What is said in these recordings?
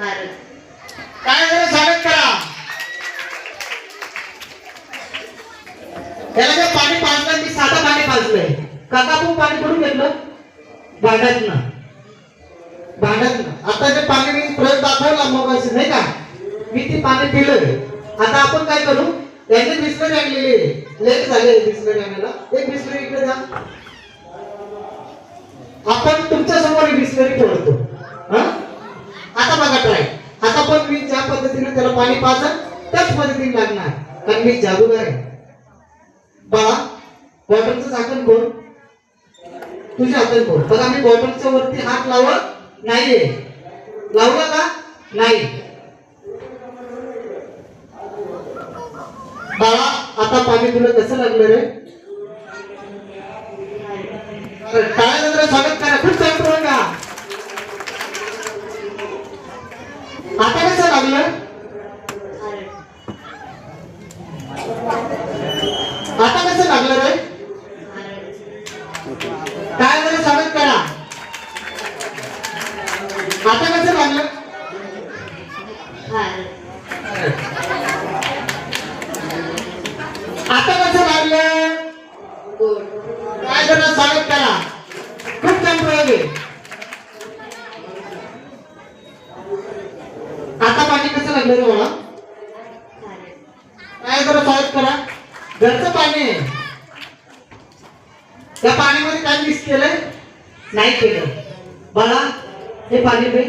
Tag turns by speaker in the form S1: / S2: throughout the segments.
S1: काय झालं साबित करा? त्याला जर पाणी पाजलं मी साधं पाणी पाजलंय. काकापू पाणी करून घेतलं? भांड्यात ना भांड्यात आता जे पाणी मी प्रयोग दाखवला मोबाईल नाही का? मी ते पाणी पिलं आता आपण काय करू? याने बिस्लरी आणलेली लेट झाले बिस्लरी आणायला. एक बिस्लरी इकडे जा. आपण तुमच्यासमोर बिस्लरी ठेवतो. पद्धतीने त्याला पाणी पाजन त्याच पद्धतीने लागणार. कारण मी जादूगार आहे. बाळा बॉटलचं झाकण कोण तुझ्या हातात कोण बघा मी बॉटलच्या वरती हात लावत नाहीये. लावला का? नाही. बाळा आता पाणी तुला कसं लागलं रे? अरे, टाळ्या स्वागत करा खूप चांगलं बघा आता कसं लागलं आता कसं लागलं रे? काय जरा स्वागत करा. आता कसं लागलं? आता कसं लागलं? काय जरा स्वागत करा. खूप छान प्रयोग आहे. आता पाणी कसं लागलं रे मला काय करा स्वागत करा. घरचं त्या पाण्यामध्ये काय मिक्स केलंय? नाही केलं. बाळा हे पाणी पे.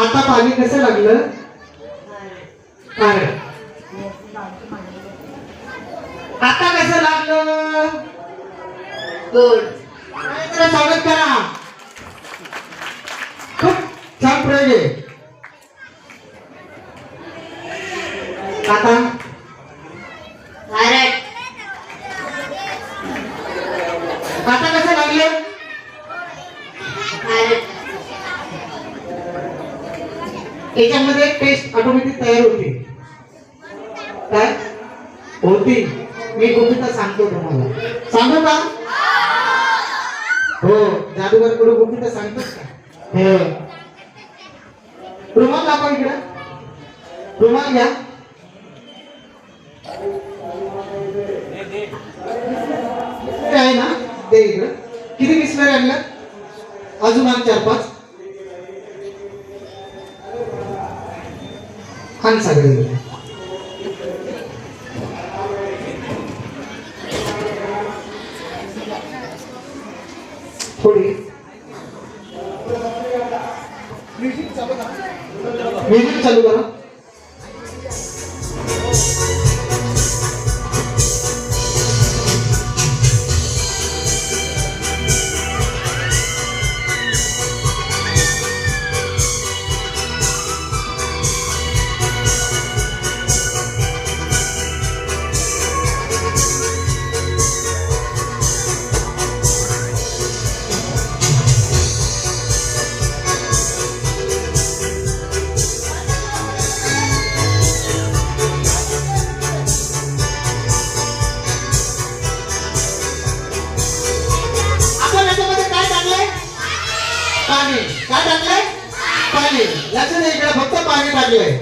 S1: आता पाणी कसं लागलं? काय आता कसं लागलं? गुड जरा स्वागत करा. खूप छान प्रयोग आहे. आता आता कसं लागलं? याच्यामध्ये पेस्ट ऑटोमॅटिक तयार होते. काय? होती. मी गुपिता सांगतो तुम्हाला. सांगू का? हो जादूगरकडून गुपिता सांगतोस का? हो. रुमाल दाखवा इकडं. रुमाल घ्या. ते आहे ना? दे इकडं. किती बिस्लरी आणल्या अजून आण चार पाच. आण सगळे थोडी. म्युझिक चालू करा. पाणी. काय टाकलंय? पाणी. याच्या इकडे फक्त पाणी टाकलंय.